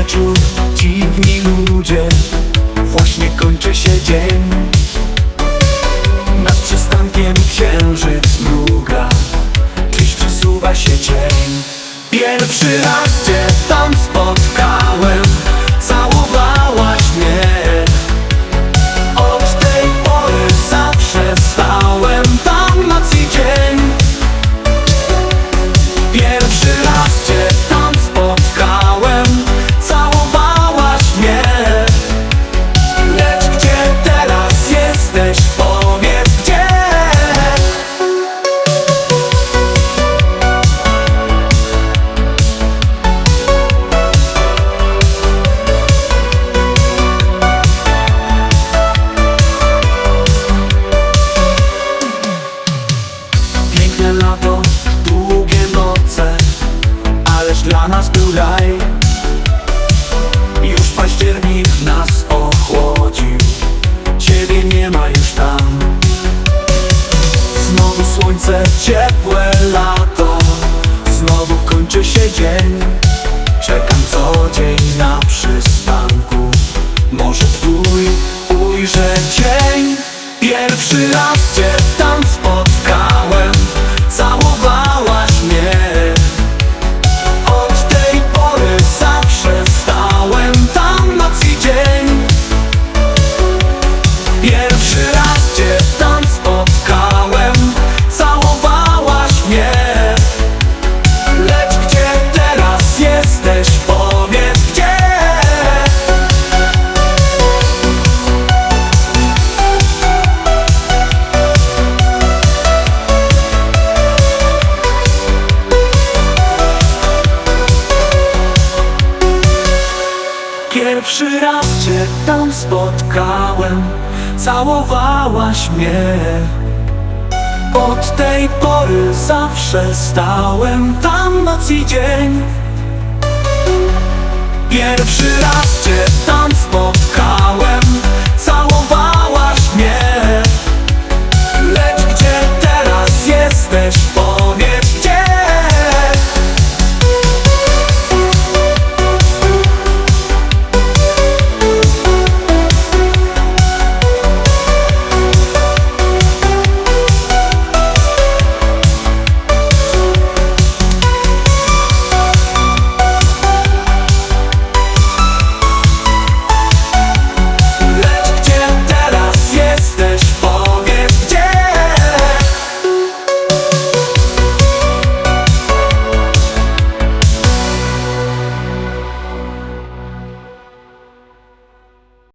wieczór, dziwni ludzie. Właśnie kończy się dzień. Nad przystankiem księżyc mruga. Dziś przesuwa się cień. Pierwszy raz cię tam spotkałem Lato, długie noce Ależ dla nas był raj. Już październik nas ochłodził Ciebie nie ma już tam. Znowu słońce, ciepłe lato Znowu kończy się dzień. Czekam co dzień na przystanku. Może twój ujrzę cień Pierwszy raz Pierwszy raz cię tam spotkałem Całowałaś mnie. Od tej pory zawsze stałem tam noc i dzień. Pierwszy raz cię